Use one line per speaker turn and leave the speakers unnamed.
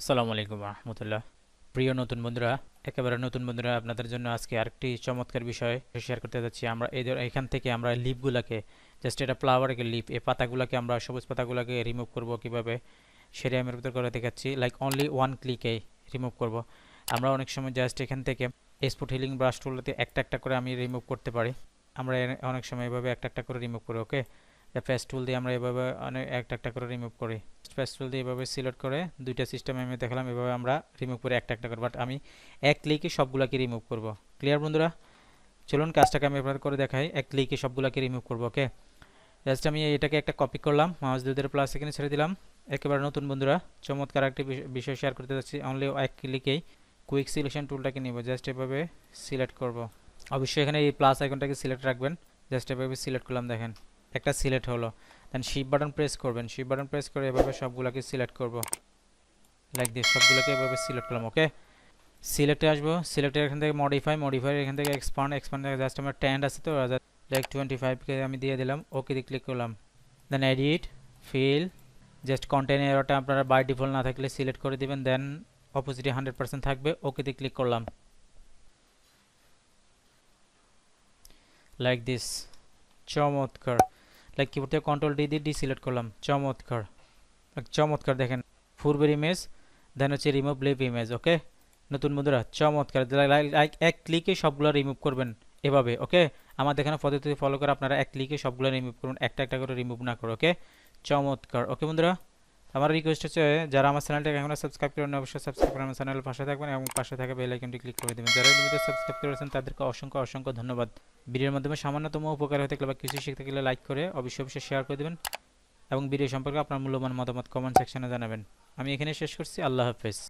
আসসালামু আলাইকুম রহমতুল্লাহ। প্রিয় নতুন বন্ধুরা, একেবারে নতুন বন্ধুরা, আপনাদের জন্য আজকে আরেকটি চমৎকার বিষয় শেয়ার করতে যাচ্ছি। আমরা এদের এখান থেকে আমরা লিপগুলোকে জাস্ট এটা ফ্লাওয়ারের লিপ এই পাতাগুলোকে আমরা, সবুজ পাতাগুলোকে রিমুভ করব কীভাবে, সেটা আমি ভিতর করে দেখাচ্ছি। লাইক অনলি ওয়ান ক্লিকে রিমুভ করব। আমরা অনেক সময় জাস্ট এখান থেকে স্পট হিলিং ব্রাশ টুলতে একটা একটা করে আমি রিমুভ করতে পারি। আমরা অনেক সময় এভাবে একটা একটা করে রিমুভ করি ওকে ফেস টুল দিয়ে আমরা এভাবে অনেক একটা একটা করে রিমুভ করি। ফেস টুল দিয়ে এভাবে সিলেক্ট করে দুইটা সিস্টেম আমি দেখালাম, এভাবে আমরা রিমুভ করে একটা একটা করে বাট আমি এক ক্লিকে সবগুলোকে রিমুভ করব। ক্লিয়ার বন্ধুরা? চলুন কাজটাকে আমি এবার করে দেখাই। এক ক্লিকে সবগুলোকে রিমুভ করব ওকে জাস্ট আমি এটাকে একটা কপি করলাম মাউস দুধের প্লাস এখানে ছেড়ে দিলাম। একেবারে নতুন বন্ধুরা, চমৎকার একটি বিষ- বিষয় শেয়ার করতে যাচ্ছি। অনলি এক ক্লিকেই কুইক সিলেকশন টুলটাকে নিব জাস্ট এভাবে সিলেক্ট করব। অবশ্যই এখানে এই প্লাস আইকনটাকে সিলেক্ট রাখবেন। জাস্ট এভাবে সিলেক্ট করলাম, দেখেন। একটা সিলেক্ট হলো। দেন শিপ বাটন প্রেস করবেন। শিপ বাটন প্রেস করে এভাবে সবগুলোকে সিলেক্ট করব। লাইক দিস সবগুলোকে এভাবে সিলেক্ট করলাম ওকে সিলেক্টে আসব। সিলেক্টের এখান থেকে মডিফাই মডিফাই এখান থেকে এক্সপান্ড এক্সপান্ড জাস্ট আমার ট্যান্ড আছে তো লাইক টোয়েন্টি ফাইভকে আমি দিয়ে দিলাম ওকে দিয়ে ক্লিক করলাম। দেন এডিট ফিল জাস্ট কন্টেনারটা আপনারা বাই ডিফল্ট না থাকলে সিলেক্ট করে দিবেন দেন অপোজিটে হান্ড্রেড পার্সেন্ট থাকবে ওকে দিয়ে ক্লিক করলাম। লাইক দিস চমৎকার। লাইক কিবোর্ড থেকে কন্ট্রোল ডি দিয়ে ডি সিলেক্ট করলাম। চমৎকার। চমৎকার দেখেন। পূর্বের ইমেজ দেন হচ্ছে রিমুভ লিভ ইমেজ ওকে নতুন বন্ধুরা, চমৎকার। লাইক এক ক্লিকে সবগুলো রিমুভ করবেন এভাবে ওকে আমার দেখানো পদ্ধতি ফলো করে আপনারা এক ক্লিকে সবগুলো রিমুভ করুন, একটা একটা করে রিমুভ না করে ওকে চমৎকার ওকে বন্ধুরা? আমার রিকোয়েস্ট হচ্ছে, যারা আমার চ্যানেলটাকে এখনও সাবস্ক্রাইব করেন অবশ্যই সাবস্ক্রাইব করে আমার চ্যানেলের পাশে থাকবেন এবং পাশে থাকা বেল আইকনটি ক্লিক করে দেবেন। যারা নিয়মিত সাবস্ক্রাইব করেছেন তাদেরকে অসংখ্য অসংখ্য ধন্যবাদ। ভিডিওর মাধ্যমে সামান্যতম উপকার হতে গেলে বা কিছু শিখতে গেলে লাইক করে অবশ্যই অবশ্যই শেয়ার করে দেবেন এবং ভিডিও সম্পর্কে আপনার মূল্যবান মতামত কমেন্ট সেকশনে জানাবেন। আমি এখানে শেষ করছি। আল্লাহ হাফেজ।